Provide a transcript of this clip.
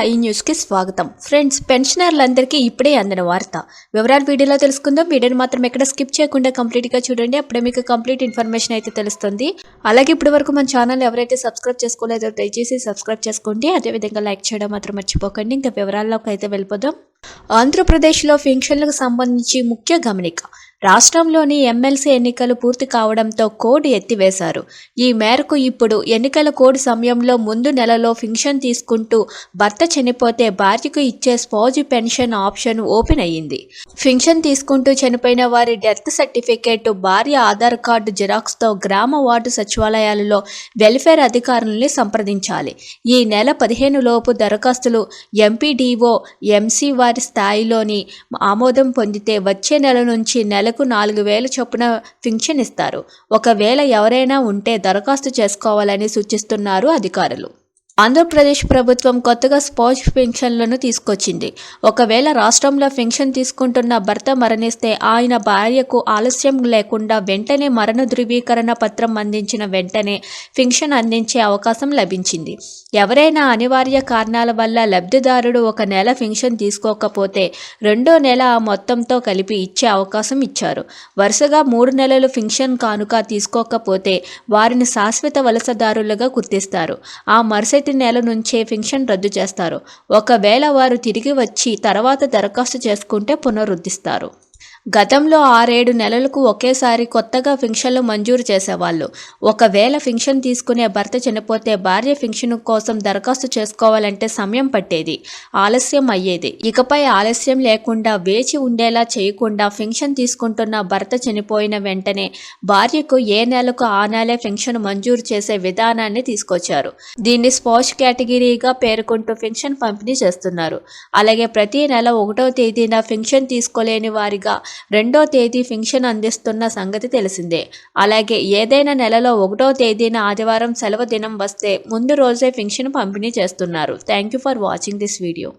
సాయి న్యూస్కి స్వాగతం. ఫ్రెండ్స్ పెన్షనర్లందరికీ ఇప్పుడే అందిన వార్త. వివరాలు వీడియోలో తెలుసుకుందాం. వీడియోని మాత్రం ఎక్కడ స్కిప్ చేయకుండా కంప్లీట్గా చూడండి. అప్పుడే మీకు కంప్లీట్ ఇన్ఫర్మేషన్ అయితే తెలుస్తుంది. అలాగే ఇప్పటి వరకు మన ఛానల్ ఎవరైతే సబ్స్క్రైబ్ చేసుకోలేదో దయచేసి సబ్స్క్రైబ్ చేసుకోండి. అదేవిధంగా లైక్ చేయడం మాత్రం మర్చిపోకండి. ఇంకా వివరాల్లోకి అయితే వెళ్ళిపోదాం. ఆంధ్రప్రదేశ్లో పెన్షన్లకు సంబంధించి ముఖ్య గమనిక. రాష్ట్రంలోని ఎమ్మెల్సీ ఎన్నికలు పూర్తి కావడంతో కోడ్ ఎత్తివేశారు. ఈ మేరకు ఇప్పుడు ఎన్నికల కోడ్ సమయంలో ముందు నెలలో ఫింక్షన్ తీసుకుంటూ భర్త చనిపోతే భార్యకు ఇచ్చే స్పాజ్ పెన్షన్ ఆప్షన్ ఓపెన్ అయ్యింది. ఫింక్షన్ తీసుకుంటూ చనిపోయిన వారి డెత్ సర్టిఫికేట్ భార్య ఆధార్ కార్డు జిరాక్స్తో గ్రామ వార్డు సచివాలయాలలో వెల్ఫేర్ అధికారుల్ని సంప్రదించాలి. ఈ నెల పదిహేను లోపు దరఖాస్తులు ఎంపీడీఓ ఎంసీ వారి స్థాయిలోని ఆమోదం పొందితే వచ్చే నెల నుంచి నెల నెలకు నాలుగు వేల చొప్పున పింఛన్ ఇస్తారు. ఒకవేళ ఎవరైనా ఉంటే దరఖాస్తు చేసుకోవాలని సూచిస్తున్నారు అధికారులు. ఆంధ్రప్రదేశ్ ప్రభుత్వం కొత్తగా స్పాజ్ పెన్షన్లను తీసుకొచ్చింది. ఒకవేళ రాష్ట్రంలో పెన్షన్ తీసుకుంటున్న భర్త మరణిస్తే ఆయన భార్యకు ఆలస్యం లేకుండా వెంటనే మరణ ధృవీకరణ పత్రం అందించిన వెంటనే పెన్షన్ అందించే అవకాశం లభించింది. ఎవరైనా అనివార్య కారణాల వల్ల లబ్ధిదారుడు ఒక నెల పెన్షన్ తీసుకోకపోతే రెండో నెల ఆ మొత్తంతో కలిపి ఇచ్చే అవకాశం ఇచ్చారు. వరుసగా మూడు నెలలు పెన్షన్ కానుక తీసుకోకపోతే వారిని శాశ్వత వలసదారులుగా గుర్తిస్తారు. ఆ మరుసటి నెల నుంచే పెన్షన్ రద్దు చేస్తారు. ఒకవేళ వారు తిరిగి వచ్చి తర్వాత దరఖాస్తు చేసుకుంటే పునరుద్ధరిస్తారు గతంలో ఆరేడు నెలలకు ఒకేసారి కొత్తగా ఫింక్షన్లు మంజూరు చేసేవాళ్ళు. ఒకవేళ ఫింక్షన్ తీసుకునే భర్త చనిపోతే భార్య ఫింక్షన్ కోసం దరఖాస్తు చేసుకోవాలంటే సమయం పట్టేది ఆలస్యం అయ్యేది. ఇకపై ఆలస్యం లేకుండా వేచి ఉండేలా చేయకుండా ఫింక్షన్ తీసుకుంటున్న భర్త చనిపోయిన వెంటనే భార్యకు ఏ నెలకు ఆ నెలే ఫింక్షన్ మంజూరు చేసే విధానాన్ని తీసుకొచ్చారు. దీన్ని స్పోర్ట్స్ కేటగిరీగా పేర్కొంటూ ఫింక్షన్ పంపిణీ చేస్తున్నారు. అలాగే ప్రతి నెల ఒకటో తేదీన ఫింక్షన్ తీసుకోలేని వారిగా రెండో తేదీ ఫింక్షన్ అందిస్తున్న సంగతి తెలిసిందే. అలాగే ఏదైనా నెలలో ఒకటో తేదీన ఆదివారం సెలవు దినం వస్తే ముందు రోజే ఫింక్షన్ పంపిణీ చేస్తున్నారు. Thank you for watching this video.